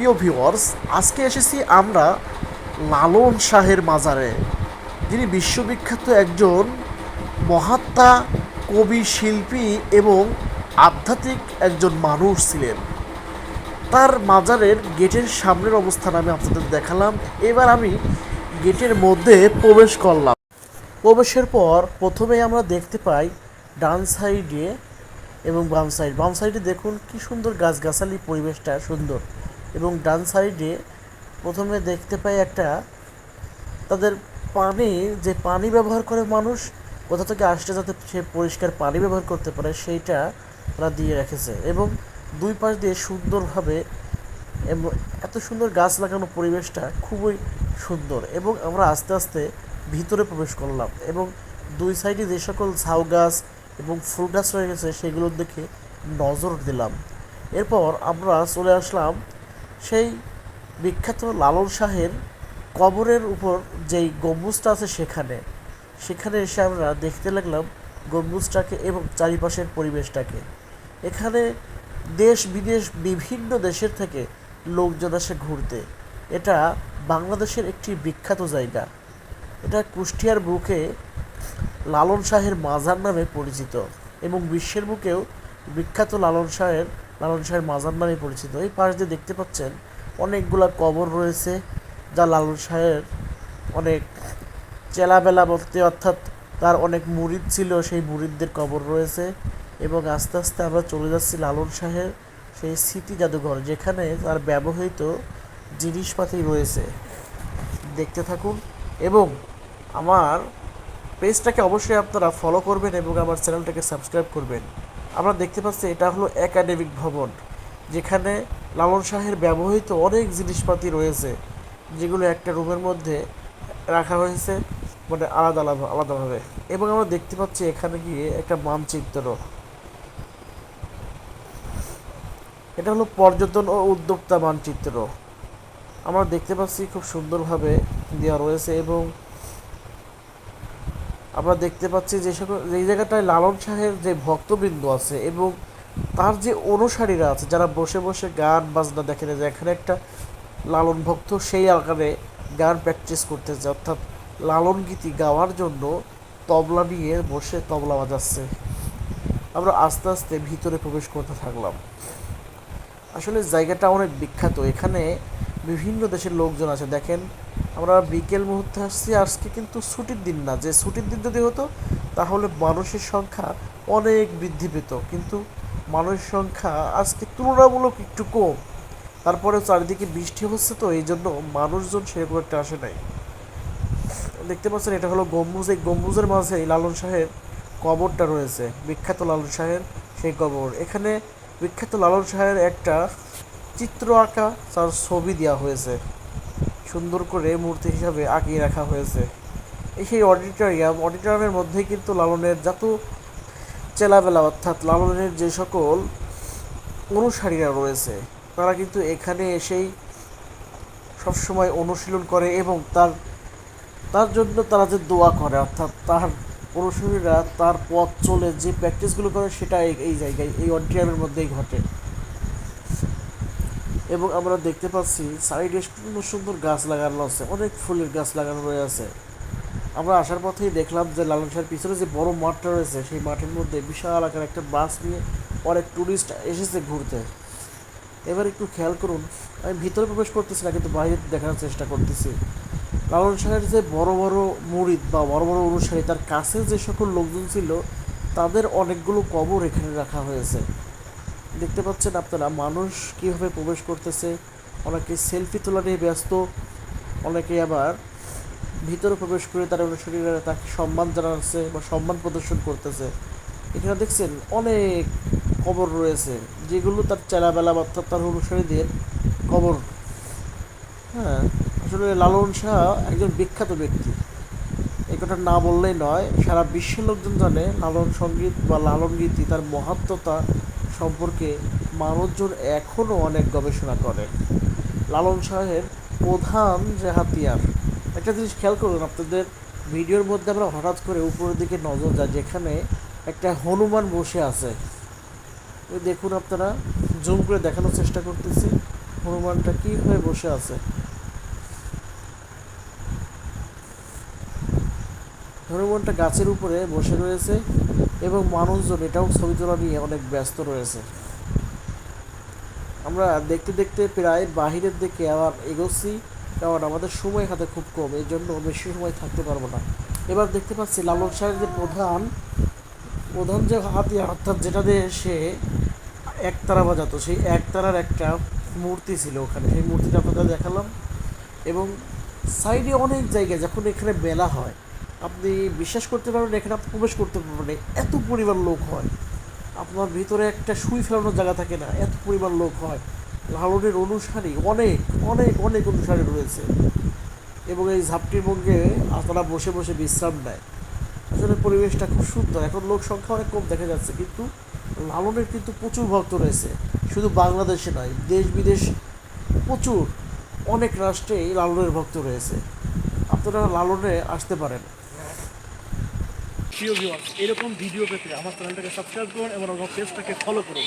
প্রিয় ভিউয়ার্স আজকে এসেছি আমরা লালন শাহের মাজারে। যিনি বিশ্ববিখ্যাত একজন মহাত্মা কবি, শিল্পী এবং আধ্যাত্মিক একজন মানুষ ছিলেন। তার মাজারের গেটের সামনের অবস্থান আমি আপনাদের দেখালাম। এবার আমি গেটের মধ্যে প্রবেশ করলাম। প্রবেশের পর প্রথমে আমরা দেখতে পাই ডান সাইডে এবং বাম সাইড বাম সাইডে দেখুন কি সুন্দর গাছগাছালি, পরিবেশটা সুন্দর। এবং ডান সাইডে প্রথমে দেখতে পাই একটা তাদের পানি, যে পানি ব্যবহার করে মানুষ, কোথা থেকে আসলে যাতে সে পরিষ্কার পানি ব্যবহার করতে পারে, সেইটা তারা দিয়ে রেখেছে। এবং দুই পাশ দিয়ে সুন্দরভাবে এবং এত সুন্দর গাছ লাগানো পরিবেশটা খুবই সুন্দর এবং আমরা আস্তে আস্তে ভিতরে প্রবেশ করলাম এবং দুই সাইডে যে সকল ঝাউ গাছ এবং ফুল গাছ রয়ে গেছে সেগুলোর দিকে নজর দিলাম। এরপর আমরা চলে আসলাম সেই বিখ্যাত লালন শাহের কবরের উপর যেই গম্বুজটা আছে সেখানে সেখানে এসে আমরা দেখতে লাগলাম গম্বুজটাকে এবং চারিপাশের পরিবেশটাকে। এখানে দেশ বিদেশ বিভিন্ন দেশের থেকে লোকজন আসে ঘুরতে। এটা বাংলাদেশের একটি বিখ্যাত জায়গা। এটা কুষ্টিয়ার বুকে লালন শাহের মাজার নামে পরিচিত এবং বিশ্বের বুকেও বিখ্যাত লালন শাহের লালন শাহের মাজার নামে পরিচিত। এই পাশ দিয়ে দেখতে পাচ্ছেন অনেকগুলা কবর রয়েছে, যা লালন শাহের অনেক চেলাবেলা বলতে অর্থাৎ তার অনেক মুরিদ ছিল, সেই মুরিদদের কবর রয়েছে এবং আস্তে আস্তে আমরা চলে যাচ্ছি লালন শাহের সেই স্মৃতি জাদুঘর, যেখানে তার ব্যবহৃত জিনিসপাতি রয়েছে। দেখতে থাকুন এবং আমার পেজটাকে অবশ্যই আপনারা ফলো করবেন এবং আমার চ্যানেলটাকে সাবস্ক্রাইব করবেন। আমরা দেখতে পাচ্ছি এটা হলো একাডেমিক ভবন, যেখানে লালন শাহের ব্যবহৃত অনেক জিনিসপাতি রয়েছে, যেগুলো একটা রুমের মধ্যে রাখা হয়েছে মানে আলাদা আলাদা, আলাদাভাবে। এবং আমরা দেখতে পাচ্ছি এখানে গিয়ে একটা মানচিত্র। এটা হলো পর্যটন ও উদ্যোক্তা মানচিত্র। আমরা দেখতে পাচ্ছি খুব সুন্দরভাবে দেওয়া রয়েছে এবং আমরা দেখতে পাচ্ছি যে সকল এই জায়গাটায় লালন শাহের যে ভক্তবৃন্দ আছে এবং তার যে অনুসারীরা আছে, যারা বসে বসে গান বাজনা দেখে যে এখানে একটা লালন ভক্ত, সেই আকারে গান প্র্যাকটিস করতেছে। অর্থাৎ লালন গীতি গাওয়ার জন্য তবলা নিয়ে বসে তবলা বাজাচ্ছে। আমরা আস্তে আস্তে ভিতরে প্রবেশ করতে থাকলাম। আসলে জায়গাটা অনেক বিখ্যাত। এখানে বিভিন্ন দেশের লোকজন আছে। দেখেন আমরা বিকেল মুহূর্তে আসছি। আজকে কিন্তু ছুটির দিন না। যে ছুটির দিন যদি হতো, তাহলে মানুষের সংখ্যা অনেক বৃদ্ধি পেত। কিন্তু মানুষের সংখ্যা আজকে তুলনামূলক একটু কম। তারপরে চারিদিকে বৃষ্টি হচ্ছে তো, এই জন্য মানুষজন সেরকম একটা আসে নাই। দেখতে পাচ্ছেন, এটা হলো গম্বুজ। এই গম্বুজের মাঝে লালন শাহের কবরটা রয়েছে। বিখ্যাত লালন শাহের সেই কবর। এখানে বিখ্যাত লালন শাহের একটা চিত্র আঁকা, তার ছবি দেওয়া হয়েছে। সুন্দর করে মূর্তি হিসাবে আঁকিয়ে রাখা হয়েছে। এই সেই অডিটোরিয়াম অডিটোরিয়ামের মধ্যেই কিন্তু লালনের যত চেলাবেলা অর্থাৎ লালনের যে সকল অনুসারীরা রয়েছে, তারা কিন্তু এখানে এসেই সবসময় অনুশীলন করে এবং তার তার জন্য তারা যে দোয়া করে, অর্থাৎ তার অনুসারীরা তার পথ চলে যে প্র্যাকটিসগুলো করে সেটা এই- জায়গায়, এই অডিটোরিয়ামের মধ্যেই ঘটে। এবং আমরা দেখতে পাচ্ছি সাইডে সুন্দর সুন্দর গাছ লাগানো আছে, অনেক ফুলের গাছ লাগানো রয়ে আছে আমরা আসার পথেই দেখলাম যে লালন শাহের পিছনে যে বড় মাঠটা রয়েছে, সেই মাঠের মধ্যে বিশাল আকার একটা বাস নিয়ে অনেক ট্যুরিস্ট এসেছে ঘুরতে। এবার একটু খেয়াল করুন, আমি ভিতরে প্রবেশ করতেছি না, কিন্তু বাইরে দেখার চেষ্টা করতেছি। লালন শাহের যে বড় বড় মুরিদ বা বড় বড় অনুসারী, তার কাছে যে সকল লোকজন ছিল, তাদের অনেকগুলো কবর এখানে রাখা হয়েছে। দেখতে পাচ্ছেন আপনারা, মানুষ কীভাবে প্রবেশ করতেছে, অনেকে সেলফি তোলা নিয়ে ব্যস্ত, অনেকে আবার ভিতরে প্রবেশ করে তার অনুসারীরা তাকে সম্মান জানাচ্ছে বা সম্মান প্রদর্শন করতেছে। এখানে দেখছেন অনেক কবর রয়েছে, যেগুলো তার চেলাবেলা অর্থাৎ তার অনুসারীদের কবর। হ্যাঁ আসলে লালন শাহ একজন বিখ্যাত ব্যক্তি। এই কথা না বললেই নয়, সারা বিশ্বের লোকজন জানে লালন সংগীত বা লালন গীতি তার মহাত্মতা সম্পর্কে মানুষজন এখনও অনেক গবেষণা করে। লালন শাহের প্রধান যে হাতিয়ার একটা জিনিস খেয়াল করুন, আপনাদের ভিডিওর মধ্যে আমরা হঠাৎ করে উপরের দিকে নজর যায় যেখানে একটা হনুমান বসে আছে। ওই দেখুন আপনারা, জুম করে দেখানোর চেষ্টা করতেছি, হনুমানটা কি হয়ে বসে আছে। হনুমানটা গাছের উপরে বসে রয়েছে এবং মানুষজন এটাও ছবি তোলা নিয়ে অনেক ব্যস্ত রয়েছে। আমরা দেখতে দেখতে প্রায় বাহিরের দিকে আবার এগোচ্ছি, কারণ আমাদের সময় হাতে খুব কম, এই জন্য বেশি সময় থাকতে পারব না। এবার দেখতে পাচ্ছি লালন শাহের যে প্রধান প্রধান যে হাতিয়ার, অর্থাৎ যেটা দিয়ে সে একতারা বাজাতো, সেই একতারার একটা মূর্তি ছিল ওখানে, সেই মূর্তিটা আপনাদের দেখালাম। এবং সাইডে অনেক জায়গায় যখন এখানে মেলা হয় আপনি বিশ্বাস করতে পারবেন, এখানে আপনি প্রবেশ করতে পারবেন। এত পরিমাণ লোক হয়। আপনার ভিতরে একটা সুই ফেলানোর জায়গা থাকে না, এত পরিমাণ লোক হয়। লালনের অনুসারী অনেক অনেক অনেক অনুসারী রয়েছে। এবং এই ঝাপটির মধ্যে আপনারা বসে বসে বিশ্রাম নেয়। আসলে পরিবেশটা খুব সুন্দর। এখন লোক সংখ্যা অনেক কম দেখা যাচ্ছে, কিন্তু লালনের কিন্তু প্রচুর ভক্ত রয়েছে। শুধু বাংলাদেশে নয়, দেশ বিদেশ প্রচুর। অনেক রাষ্ট্রেই লালনের ভক্ত রয়েছে। আপনারা লালনে আসতে পারেন। প্রিয় ভিউয়ার্স এরকম ভিডিও পেতে আমার চ্যানেলটাকে সাবস্ক্রাইব করুন এবং আমার পেজটাকে ফলো করুন।